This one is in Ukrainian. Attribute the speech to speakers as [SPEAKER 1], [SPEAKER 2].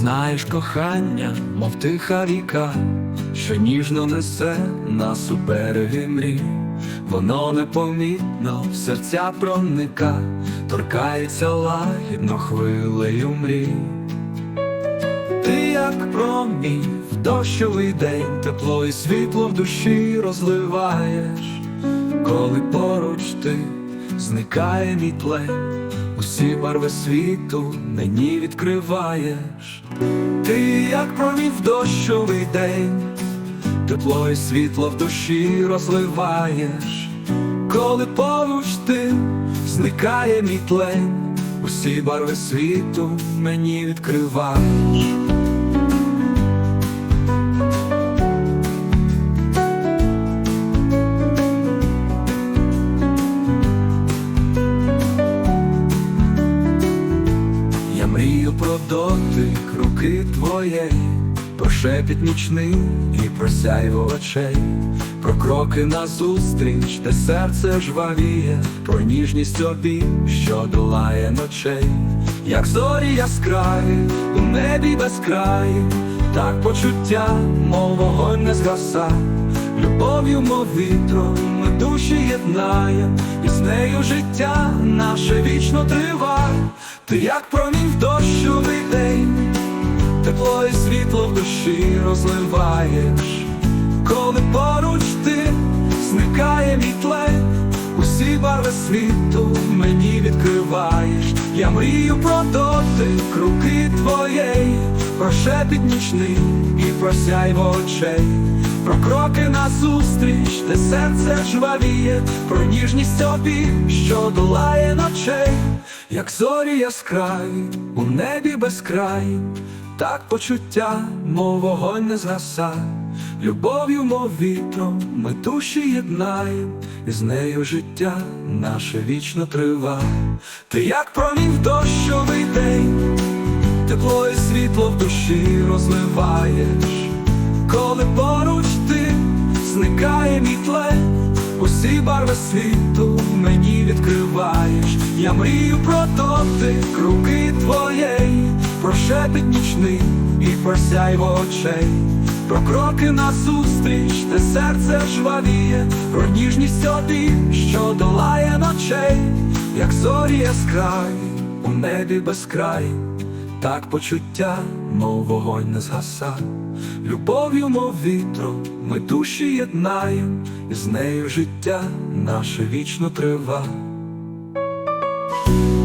[SPEAKER 1] знаєш кохання, мов тиха ріка, що ніжно несе нас у береги мрій, воно непомітно в серця проника, торкається лагідно хвилею мрій. Ти як промінь в дощовий день, тепло і світло в душі розливаєш, коли поруч ти зникає мій тлень, усі барви світу мені відкриваєш. Ти як промінь в дощовий день, тепло і світло в душі розливаєш, коли поруч ти зникає мій тлень, усі барви світу мені відкриваєш. Про дотик руки твоєї, про шепіт нічний і про сяйво очей, про кроки назустріч, де серце жвавіє, про ніжність обі, що долає ночей, як зорі яскраві у небі без краю, так почуття, мов вогонь не згаса, любов'ю, мов вітром, ми душі єднає, і з нею життя наше вічно триває. Ти як промінь в дощовий день, тепло і світло в душі розливаєш, коли поруч ти зникає мій тлень, усі барви світу мені відкриваєш. Я мрію про дотик руки твоєї, про шепіт нічний і про сяйво очей, про кроки назустріч, де серце жвавіє, про ніжність обі, що долає ночей, як зорі яскраві у небі без краю, так почуття, мов вогонь не згаса, любов'ю, мов вітром, ми душі єднаєм, і з нею життя наше вічно трива. Ти як промінь дощовий день, тепло і світло в душі розливаєш, коли поруч ти зникає мій тлень, усі барви світу мені відкриваєш. Я мрію про дотик руки твоєї, про шепіт нічний і про сяйво очей, про кроки назустріч, де серце жвавіє, про ніжність обі, що долає ночей, як зорі яскраві у небі без краю. Так почуття, мов вогонь не згаса, любов'ю, мов вітром, ми душі єднаєм, і з нею життя наше вічно трива. Thank you